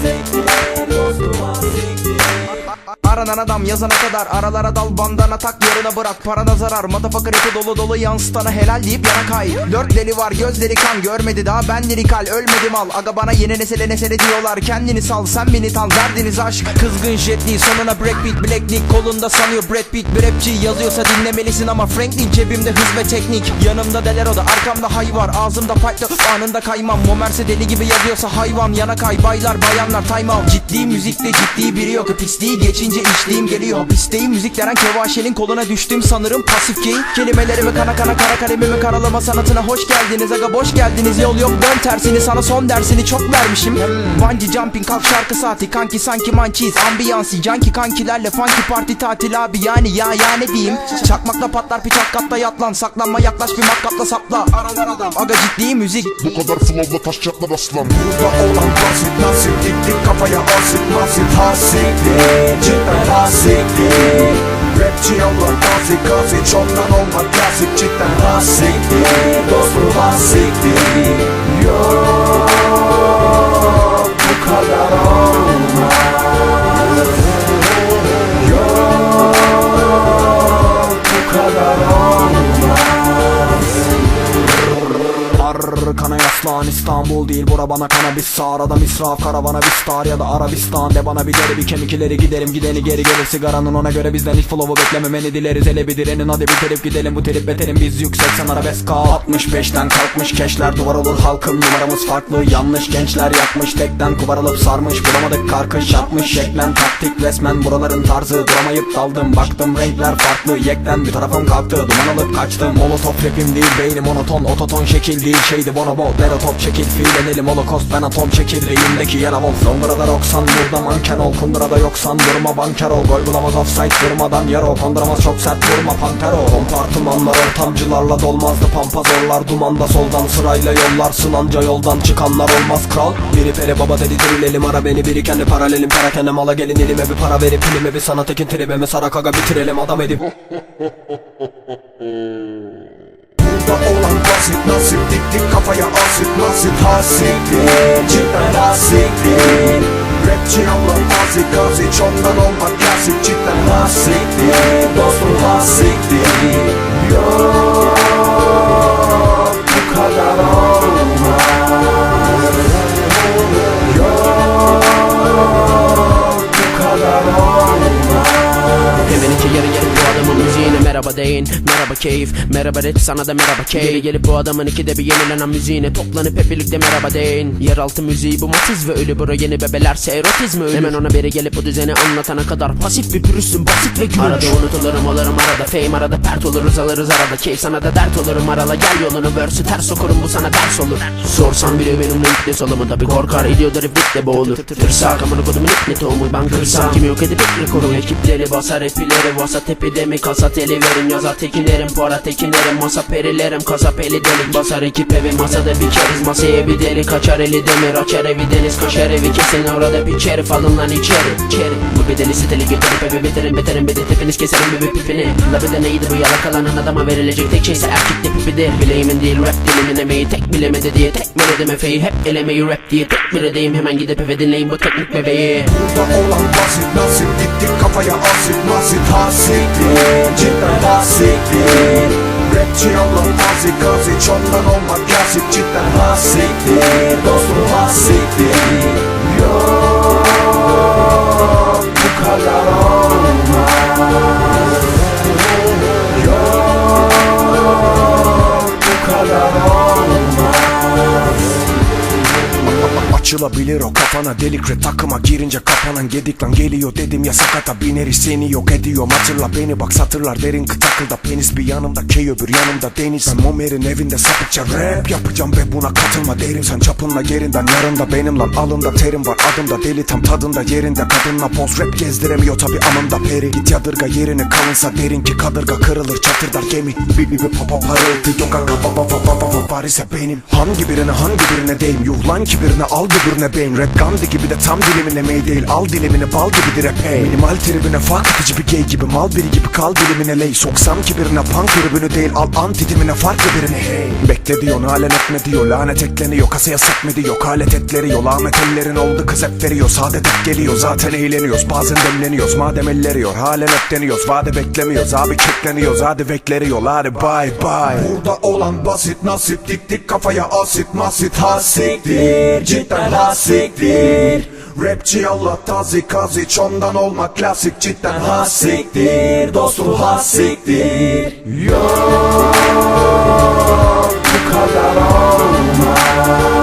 Music inanan adam yazana kadar Aralara dal bandana tak yarına bırak. Parana zarar motherfucker ipi dolu dolu yansıtana helal deyip yana kay. Dört deli var gözleri kan görmedi daha ben lirikal ölmedim al Aga bana yeni nesile nesile diyorlar. Kendini sal sen beni tal derdiniz aşk. Kızgın jetli sonuna breakbeat blacknik kolunda sanıyor Brad Pitt Bir rapçi yazıyorsa dinlemelisin ama Franklin cebimde hız ve teknik. Yanımda deler o da arkamda hay var. Ağzımda fightlı anında kaymam. Momerse deli gibi yazıyorsa hayvan yana kay. Baylar bayanlar time out. Ciddi müzikte ciddi biri yok. Pisliği geçince içtiğim geliyor. Pisteği müzik denen kevaşenin koluna düştüm sanırım. Pasif ki Kelimelerimi kana kana kara kalemimi karalama sanatına hoş geldiniz. Aga boş geldiniz. Yol yok. Dön tersini. Sana son dersini çok vermişim. Bungee jumping kalk şarkı saati. Kanki sanki mançiz. Ambiyansı canki kankilerle funky parti tatil abi. Yani ya ya ne diyeyim? Çakmakla patlar piçak katla yat lan saklanma yaklaş bir matkapla sapla. Aralar adam. Aga ciddi müzik. Bu kadar flowla taş çatlar aslan. Burada olan basit nasip. Diktik kafaya asık basit Hasiktir cidden hasiktir Rapçi Allah tazik kazik Çoktan olmak klasik. Cidden hasiktir Dostum hasiktir Yok bu kadar olmaz İstanbul değil bura bana kanabis. Sağrada misraf karavana bistar ya da Arabistan. De bana bir deri bir kemik ileri giderim gideni geri gelir. Sigaranın ona göre bizden hiç flow'u beklememeni dileriz. Hele bir direnin hadi bitirip gidelim. Bu trip beterim Biz yükseksen arabeska 65'ten kalkmış keşler duvar olur halkım. Numaramız farklı yanlış gençler yakmış. Tekten kuvarılıp sarmış bulamadık karkış yapmış. Şeklen taktik resmen buraların tarzı. Duramayıp daldım baktım renkler farklı. Yekten bir tarafım kalktı duman alıp kaçtım. Molotov rapim değil beynim monoton. Ototon şekil değil şeydi bonobo Dero top çekil fiilenelim holokost Ben atom çekirdeğimdeki yer avol Londra'da roksan burada manken ol. Kundura'da yoksan durma banker ol. Gol bulamaz offside durmadan yer o Konduramaz çok sert vurma pantero Kompartımanlar ortamcılarla dolmazdı. Pampa zorlar dumanda soldan sırayla yollarsın Anca yoldan çıkanlar olmaz kral. Biri peri baba dedi dirilelim. Ara beni Biri kendi paralelim. Perakende mala gelin elime bir para verip Filime bir sanat ekin tribime sarak aga bitirelim adam edip kafaya asık basit Hasiktir cidden hasiktir Rapçi Allah tazik kazik Çoktan olmak klasik cidden hasiktir Dostum hasiktir Yok bu kadar olmaz Yok bu kadar olmaz Emenince yarı yarı bu adamın müziğine merhaba deyin Merhaba keyif. Merhaba rap sana da merhaba keyif. Geri gelip bu adamın ikide bir yenilenen müziğine Toplanıp hep birlikte merhaba deyin. Yeraltı müziği bu matiz ve ölü bro yeni bebelerse erotizmi ölü. Hemen ona biri gelip bu düzeni anlatana kadar Pasif bir pürüzsün basit ve gülünç Arada unutulurum olurum arada fame arada pert oluruz alırız arada Keyif. Sana da dert olurum arala gel yolunu versi ters okurum bu sana ders olur. Sorsan biri benimle ipne solumu da bir korkar ediyordur iflitle boğulur. Tırsak amına kodumun ipne tohumu ben kırsam. Kimi yok edip ipne korum ekipleri basar epileri Vasat epidemi kasat eli verim yazar tekinerim Para tekinerim masa perilerim kasap eli delik. Basar ekip evi masada bir keriz. Masaya bir deli Kaçar eli demir. Açar evi deniz kaşar evi. Kesin orada bir çerif alın lan içeri içeri. Bu bedeli siteli götürüp evi bitirin bitirin. Bir de tipiniz keserim bir pipini. La bir de neydi bu yalakalanın adama verilecek tek şeyse erkek de pipidir Bileğimin değil rap dilimin emeği tek bilemedi diye. Tek meledim efeyi Hep elemeyi rap diye. Tek bir edeyim hemen gidip eve dinleyin bu teknik bebeği. Burada olan basit nasip Diktik kafaya asık basit Hasiktir cidden hasiktir Rapçi Allah tazik kazik Çoktan olmak klasik cidden hasiktir Dostum hasiktir. Yok bu Açılabilir o kafana delik re takıma girince kapanan gedik lan geliyor dedim ya sakata bineri seni yok ediyorum hatırla beni bak satırlar derin kıtakılda penis bir yanımda key öbür yanımda deniz Ben Momer'in evinde sapıkça rap yapacağım ve buna katılma derim Sen çapınla yerinden yarında benim lan alında terim var adımda deli tam tadında yerinde Kadınla post rap gezdiremiyor tabi amında peri Git yadırga yerini kalınsa derin ki kadırga kırılır çatırdar gemi Bir bir papa parıltı yok aga baba baba baba var ise benim Hangi birine hangi birine deyim yuh lan ki birine al öbürüne beyin. Rap Gandhi gibi de tam dilimin emeği değil. Al dilimini bal gibidir hep hey. Minimal tribüne fark edici bir gay gibi Mal biri gibi kal dilimine ley. Soksam ki birine punk tribünü değil Al antidimine farklı birini hey. Bekle diyor halen etme diyor Lanet ekleniyor kasaya sekme diyor Alet etleri yol Ahmet ellerin oldu kız hep veriyor Saadet hep geliyor zaten eğleniyoruz Bazen demleniyoruz madem elleriyor Halen hep deniyoruz vade beklemiyoruz Abi kekleniyoruz hadi bekleniyor Hadi bye bye. Burada olan basit nasip diktik kafaya asit masit hasiktir Cidden hasiktir. Rapçi Allah tazik kazik ondan olmak klasik cidden hasiktir. Dostum hasiktir. Yok bu kadar olmaz